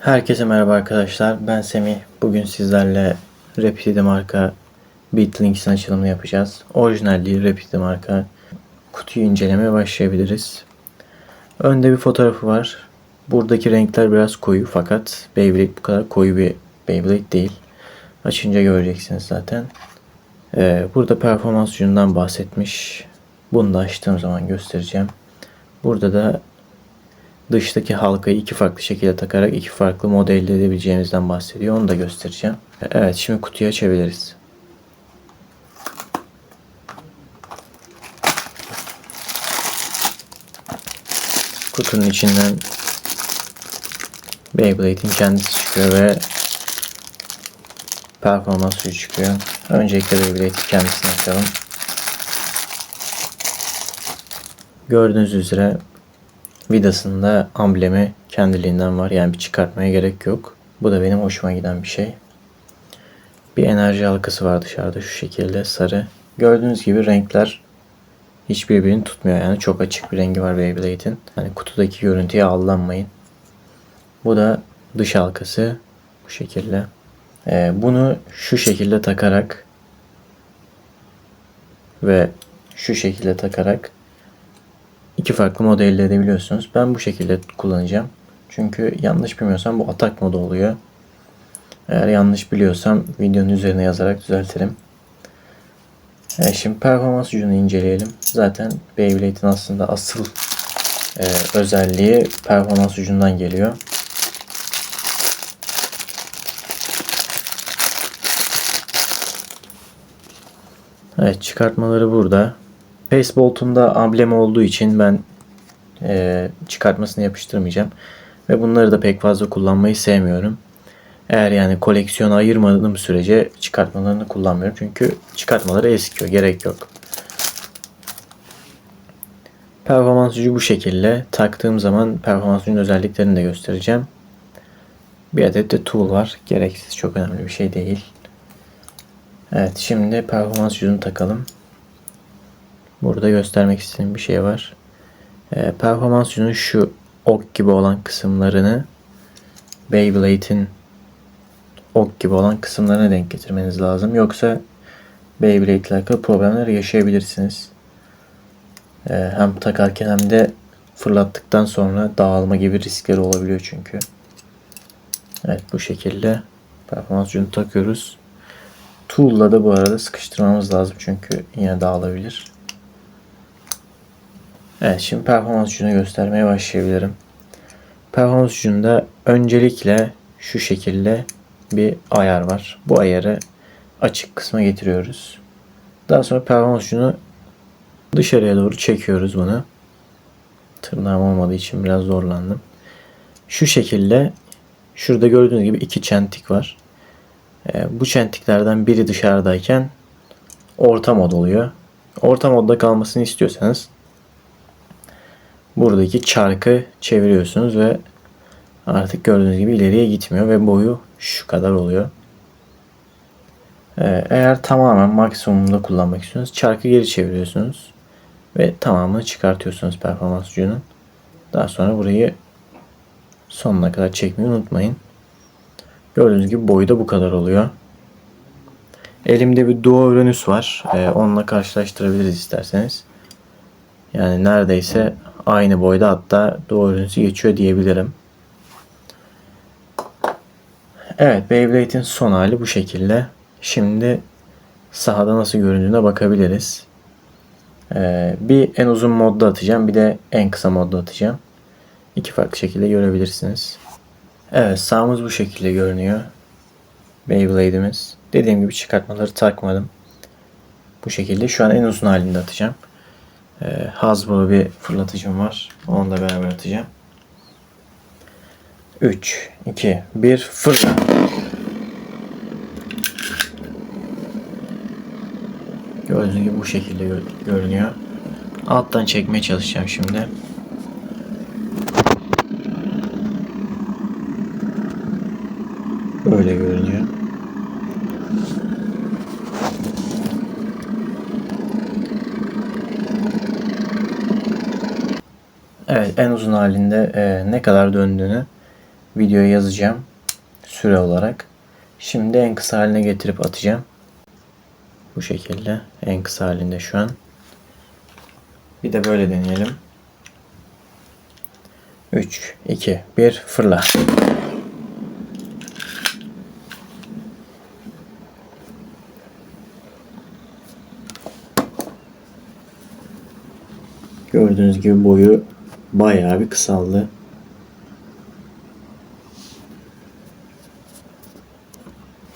Herkese merhaba arkadaşlar. Ben Semih. Bugün sizlerle Rapid marka Beatlinks'in açılımını yapacağız. Orijinal değil Rapid marka. Kutuyu incelemeye başlayabiliriz. Önde bir fotoğrafı var. Buradaki renkler biraz koyu fakat Beyblade bu kadar koyu bir Beyblade değil. Açınca göreceksiniz zaten. Ee, burada performans ürününden bahsetmiş. Bunu da açtığım zaman göstereceğim. Burada da dıştaki halkayı iki farklı şekilde takarak iki farklı model elde edebileceğimizden bahsediyor. Onu da göstereceğim. Evet şimdi kutuyu açabiliriz. Kutunun içinden Beyblade'in kendisi çıkıyor ve performans suyu çıkıyor. Öncelikle Beyblade'in kendisini açalım. Gördüğünüz üzere vidasında amblemi kendiliğinden var. Yani bir çıkartmaya gerek yok. Bu da benim hoşuma giden bir şey. Bir enerji halkası var dışarıda şu şekilde sarı. Gördüğünüz gibi renkler hiçbirbirini tutmuyor. Yani çok açık bir rengi var Beyblade'in. Hani kutudaki görüntüye aldanmayın. Bu da dış halkası bu şekilde. Ee, bunu şu şekilde takarak ve şu şekilde takarak iki farklı modu elde edebiliyorsunuz. Ben bu şekilde kullanacağım. Çünkü yanlış bilmiyorsam bu atak modu oluyor. Eğer yanlış biliyorsam videonun üzerine yazarak düzeltirim. Evet, şimdi performans ucunu inceleyelim. Zaten Beyblade'in aslında asıl e, özelliği performans ucundan geliyor. Evet çıkartmaları burada. Facebolt'un da amblemi olduğu için ben e, çıkartmasını yapıştırmayacağım. Ve bunları da pek fazla kullanmayı sevmiyorum. Eğer yani koleksiyona ayırmadığım sürece çıkartmalarını kullanmıyorum. Çünkü çıkartmaları eskiyor. Gerek yok. Performans ucu bu şekilde. Taktığım zaman performans ucunun özelliklerini de göstereceğim. Bir adet de tool var. Gereksiz çok önemli bir şey değil. Evet şimdi performans ucunu takalım. Burada göstermek istediğim bir şey var. E, performans ucunun şu ok gibi olan kısımlarını Beyblade'in ok gibi olan kısımlarına denk getirmeniz lazım. Yoksa Beyblade ile alakalı problemler yaşayabilirsiniz. E, hem takarken hem de fırlattıktan sonra dağılma gibi riskleri olabiliyor çünkü. Evet bu şekilde performans ucunu takıyoruz. Tool'la da bu arada sıkıştırmamız lazım çünkü yine dağılabilir. Evet şimdi performans ucunu göstermeye başlayabilirim. Performans ucunda öncelikle şu şekilde bir ayar var. Bu ayarı açık kısma getiriyoruz. Daha sonra performans ucunu dışarıya doğru çekiyoruz bunu. Tırnağım olmadığı için biraz zorlandım. Şu şekilde şurada gördüğünüz gibi iki çentik var. Ee, bu çentiklerden biri dışarıdayken orta mod oluyor. Orta modda kalmasını istiyorsanız buradaki çarkı çeviriyorsunuz ve artık gördüğünüz gibi ileriye gitmiyor ve boyu şu kadar oluyor. Ee, eğer tamamen maksimumda kullanmak istiyorsanız çarkı geri çeviriyorsunuz ve tamamını çıkartıyorsunuz performans ucunun. Daha sonra burayı sonuna kadar çekmeyi unutmayın. Gördüğünüz gibi boyu da bu kadar oluyor. Elimde bir Duo Uranüs var. Ee, onunla karşılaştırabiliriz isterseniz. Yani neredeyse aynı boyda hatta Uranüs'ü geçiyor diyebilirim. Evet Beyblade'in son hali bu şekilde. Şimdi sahada nasıl göründüğüne bakabiliriz. Ee, bir en uzun modda atacağım bir de en kısa modda atacağım. İki farklı şekilde görebilirsiniz. Evet sağımız bu şekilde görünüyor. Beyblade'imiz. Dediğim gibi çıkartmaları takmadım. Bu şekilde şu an en uzun halinde atacağım. Ee, Hasbro bir fırlatıcım var. Onunla beraber atacağım. 3, 2, 1 fırla. Gördüğünüz gibi bu şekilde gör- görünüyor. Alttan çekmeye çalışacağım şimdi. Böyle görünüyor. Evet en uzun halinde e, ne kadar döndüğünü videoya yazacağım süre olarak. Şimdi en kısa haline getirip atacağım. Bu şekilde en kısa halinde şu an. Bir de böyle deneyelim. 3, 2, 1 fırla. Gördüğünüz gibi boyu bayağı bir kısaldı.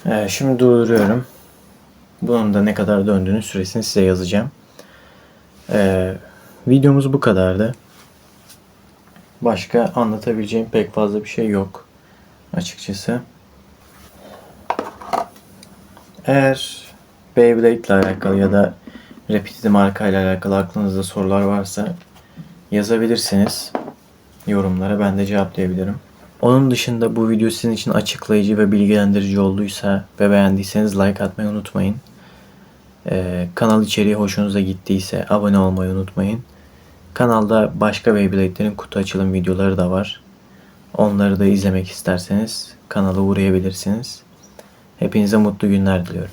Ee, şimdi durduruyorum. Bunun da ne kadar döndüğünün süresini size yazacağım. Ee, videomuz bu kadardı. Başka anlatabileceğim pek fazla bir şey yok açıkçası. Eğer Beyblade ile alakalı ya da Rapid'li marka ile alakalı aklınızda sorular varsa yazabilirsiniz yorumlara. Ben de cevaplayabilirim. Onun dışında bu video sizin için açıklayıcı ve bilgilendirici olduysa ve beğendiyseniz like atmayı unutmayın. Ee, kanal içeriği hoşunuza gittiyse abone olmayı unutmayın. Kanalda başka Beyblade'lerin kutu açılım videoları da var. Onları da izlemek isterseniz kanala uğrayabilirsiniz. Hepinize mutlu günler diliyorum.